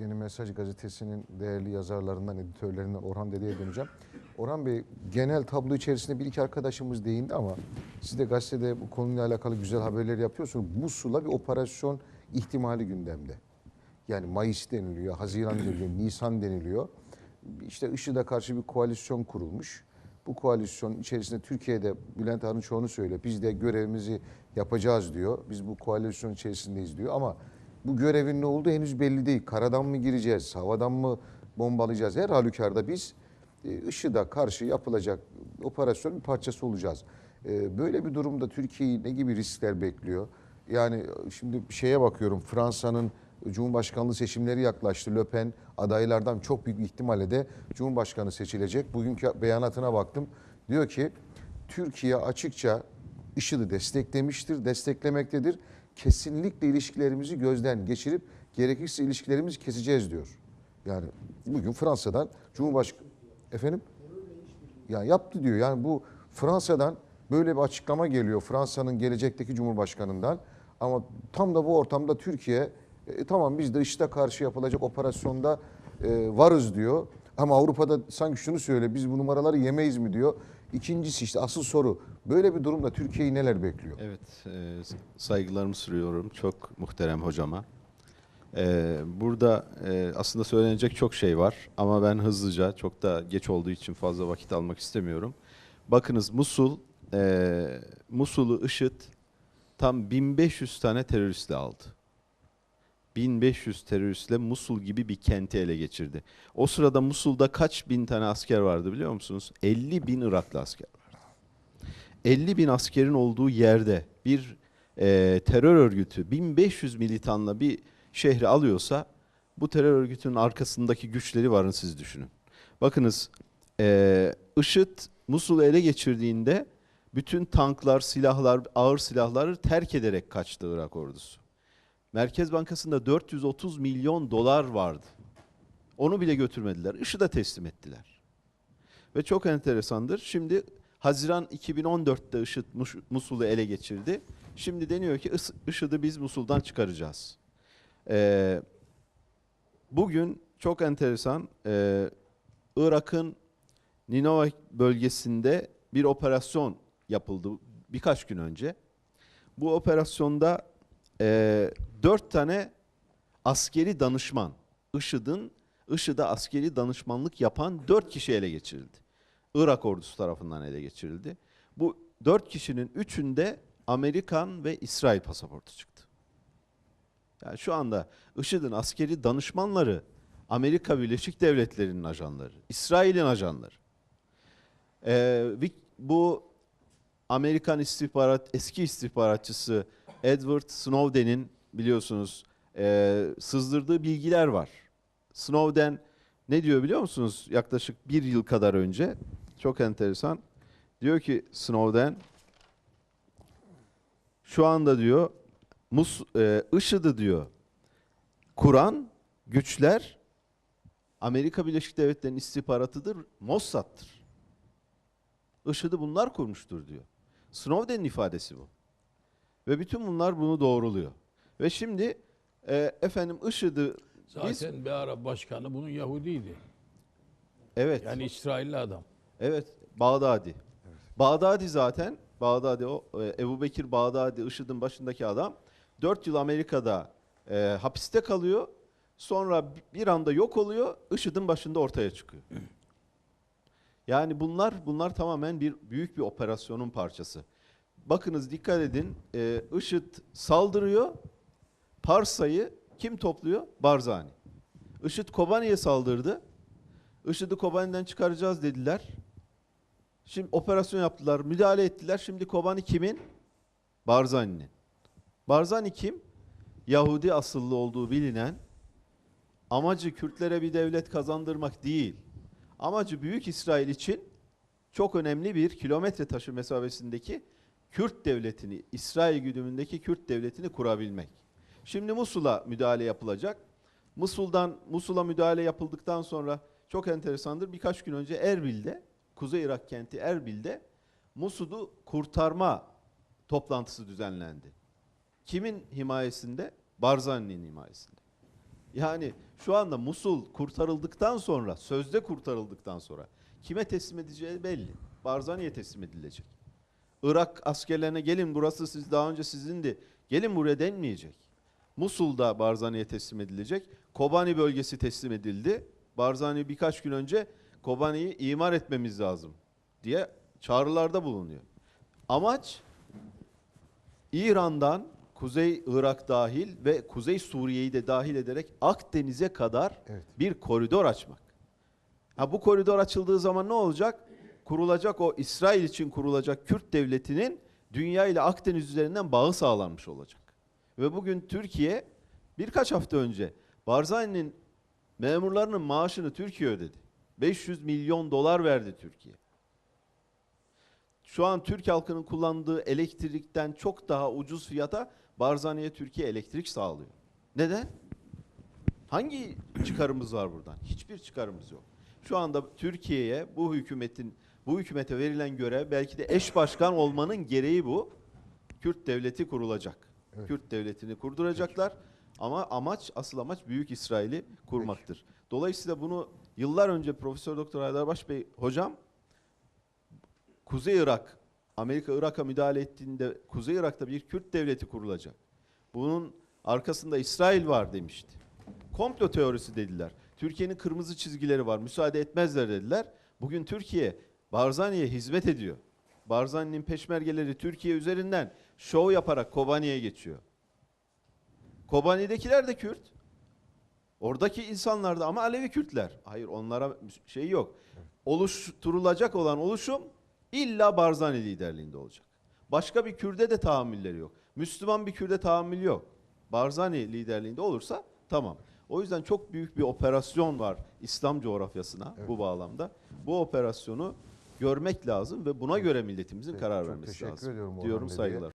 Yeni Mesaj gazetesinin değerli yazarlarından, editörlerinden Orhan Dede'ye döneceğim. Orhan Bey genel tablo içerisinde bir iki arkadaşımız değindi ama siz de gazetede bu konuyla alakalı güzel haberler yapıyorsunuz. Musul'a bir operasyon ihtimali gündemde. Yani Mayıs deniliyor, Haziran deniliyor, Nisan deniliyor. İşte IŞİD'e karşı bir koalisyon kurulmuş. Bu koalisyon içerisinde Türkiye'de Bülent Arınçoğlu söyle biz de görevimizi yapacağız diyor. Biz bu koalisyon içerisindeyiz diyor ama bu görevin ne olduğu henüz belli değil. Karadan mı gireceğiz, havadan mı bombalayacağız? Her halükarda biz e, IŞİD'e karşı yapılacak operasyonun bir parçası olacağız. E, Böyle bir durumda Türkiye'yi ne gibi riskler bekliyor? Yani şimdi şeye bakıyorum Fransa'nın Cumhurbaşkanlığı seçimleri yaklaştı. Le Pen adaylardan çok büyük ihtimalle de Cumhurbaşkanı seçilecek. Bugünkü beyanatına baktım. Diyor ki Türkiye açıkça IŞİD'i desteklemiştir, desteklemektedir. Kesinlikle ilişkilerimizi gözden geçirip gerekirse ilişkilerimizi keseceğiz diyor. Yani bugün Fransa'dan Cumhurbaşkanı efendim ya yaptı diyor. Yani bu Fransa'dan böyle bir açıklama geliyor. Fransa'nın gelecekteki Cumhurbaşkanı'ndan. Ama tam da bu ortamda Türkiye e, tamam biz de IŞİD'e karşı yapılacak operasyonda e, varız diyor. Ama Avrupa'da sanki şunu söyle biz bu numaraları yemeyiz mi diyor. İkincisi işte asıl soru böyle bir durumda Türkiye'yi neler bekliyor? Evet, e, saygılarımı sunuyorum çok muhterem hocama. E, burada e, aslında söylenecek çok şey var ama ben hızlıca, çok da geç olduğu için fazla vakit almak istemiyorum. Bakınız Musul, e, Musul'u IŞİD tam 1500 tane teröristle aldı. 1500 teröristle Musul gibi bir kenti ele geçirdi. O sırada Musul'da kaç bin tane asker vardı biliyor musunuz? 50 bin Iraklı asker vardı. 50 bin askerin olduğu yerde bir e, terör örgütü 1500 militanla bir şehri alıyorsa bu terör örgütünün arkasındaki güçleri varın siz düşünün. Bakınız e, IŞİD Musul'u ele geçirdiğinde bütün tanklar, silahlar, ağır silahları terk ederek kaçtı Irak ordusu. Merkez Bankası'nda 430 milyon dolar vardı. Onu bile götürmediler. IŞİD'e teslim ettiler. Ve çok enteresandır. Şimdi Haziran 2014'te IŞİD Mus- Musul'u ele geçirdi. Şimdi deniyor ki IŞİD'i biz Musul'dan çıkaracağız. Ee, bugün çok enteresan e, Irak'ın Ninove bölgesinde bir operasyon yapıldı birkaç gün önce. Bu operasyonda e, dört tane askeri danışman, IŞİD'in IŞİD'e askeri danışmanlık yapan dört kişi ele geçirildi. Irak ordusu tarafından ele geçirildi. Bu dört kişinin üçünde Amerikan ve İsrail pasaportu çıktı. Yani şu anda IŞİD'in askeri danışmanları Amerika Birleşik Devletleri'nin ajanları, İsrail'in ajanları. Ee, bu Amerikan istihbarat eski istihbaratçısı Edward Snowden'in biliyorsunuz e, sızdırdığı bilgiler var. Snowden ne diyor biliyor musunuz? Yaklaşık bir yıl kadar önce çok enteresan. Diyor ki Snowden şu anda diyor Mus, e, IŞİD'i diyor kuran güçler Amerika Birleşik Devletleri'nin istihbaratıdır, Mossad'tır. IŞİD'i bunlar kurmuştur diyor. Snowden'in ifadesi bu. Ve bütün bunlar bunu doğruluyor. Ve şimdi e, efendim IŞİD'i biz Zaten bir ara başkanı bunun Yahudiydi. evet Yani İsrailli adam. evet Bağdadi. Bağdadi zaten Bağdadi o e, Ebu Bekir Bağdadi IŞİD'in başındaki adam 4 yıl Amerika'da e, hapiste kalıyor. Sonra bir anda yok oluyor. IŞİD'in başında ortaya çıkıyor. Yani bunlar bunlar tamamen bir büyük bir operasyonun parçası. Bakınız dikkat edin. E, IŞİD saldırıyor. Parsa'yı kim topluyor? Barzani. IŞİD Kobani'ye saldırdı. IŞİD'i Kobani'den çıkaracağız dediler. Şimdi operasyon yaptılar, müdahale ettiler. Şimdi Kobani kimin? Barzani'nin. Barzani kim? Yahudi asıllı olduğu bilinen, amacı Kürtlere bir devlet kazandırmak değil, amacı Büyük İsrail için çok önemli bir kilometre taşı mesafesindeki Kürt devletini, İsrail güdümündeki Kürt devletini kurabilmek. Şimdi Musul'a müdahale yapılacak. Musul'dan Musul'a müdahale yapıldıktan sonra çok enteresandır. Birkaç gün önce Erbil'de, Kuzey Irak kenti Erbil'de Musul'u kurtarma toplantısı düzenlendi. Kimin himayesinde? Barzani'nin himayesinde. Yani Şu anda Musul kurtarıldıktan sonra, sözde kurtarıldıktan sonra kime teslim edileceği belli. Barzani'ye teslim edilecek. Irak askerlerine gelin burası siz daha önce sizindi. Gelin buraya denmeyecek. Musul'da Barzani'ye teslim edilecek. Kobani bölgesi teslim edildi. Barzani birkaç gün önce Kobani'yi imar etmemiz lazım diye çağrılarda bulunuyor. Amaç İran'dan Kuzey Irak dahil ve Kuzey Suriye'yi de dahil ederek Akdeniz'e kadar Evet. bir koridor açmak. Ha bu koridor açıldığı zaman ne olacak? Kurulacak o İsrail için kurulacak Kürt devletinin dünya ile Akdeniz üzerinden bağı sağlanmış olacak. Ve bugün Türkiye birkaç hafta önce Barzani'nin memurlarının maaşını Türkiye ödedi. 500 milyon dolar verdi Türkiye. Şu an Türk halkının kullandığı elektrikten çok daha ucuz fiyata Barzani'ye Türkiye elektrik sağlıyor. Neden? Hangi çıkarımız var buradan? Hiçbir çıkarımız yok. Şu anda Türkiye'ye bu hükümetin bu hükümete verilen görev belki de eş başkan olmanın gereği bu. Kürt devleti kurulacak. Evet. Kürt devletini kurduracaklar. Ama amaç asıl amaç Büyük İsrail'i kurmaktır. Dolayısıyla bunu yıllar önce Profesör Doktor Haydarbaş Bey hocam Kuzey Irak Amerika Irak'a müdahale ettiğinde Kuzey Irak'ta bir Kürt devleti kurulacak. Bunun arkasında İsrail var demişti. Komplo teorisi dediler. Türkiye'nin kırmızı çizgileri var. Müsaade etmezler dediler. Bugün Türkiye Barzani'ye hizmet ediyor. Barzani'nin peşmergeleri Türkiye üzerinden şov yaparak Kobani'ye geçiyor. Kobani'dekiler de Kürt. Oradaki insanlar da ama Alevi Kürtler. Hayır onlara şey yok. Oluşturulacak olan oluşum illa Barzani liderliğinde olacak. Başka bir Kürde de tahammülleri yok. Müslüman bir Kürde tahammül yok. Barzani liderliğinde olursa tamam. O yüzden çok büyük bir operasyon var İslam coğrafyasına Evet. bu bağlamda. Bu operasyonu görmek lazım ve buna göre milletimizin Evet, karar çok vermesi lazım. ediyorum Diyorum saygılar.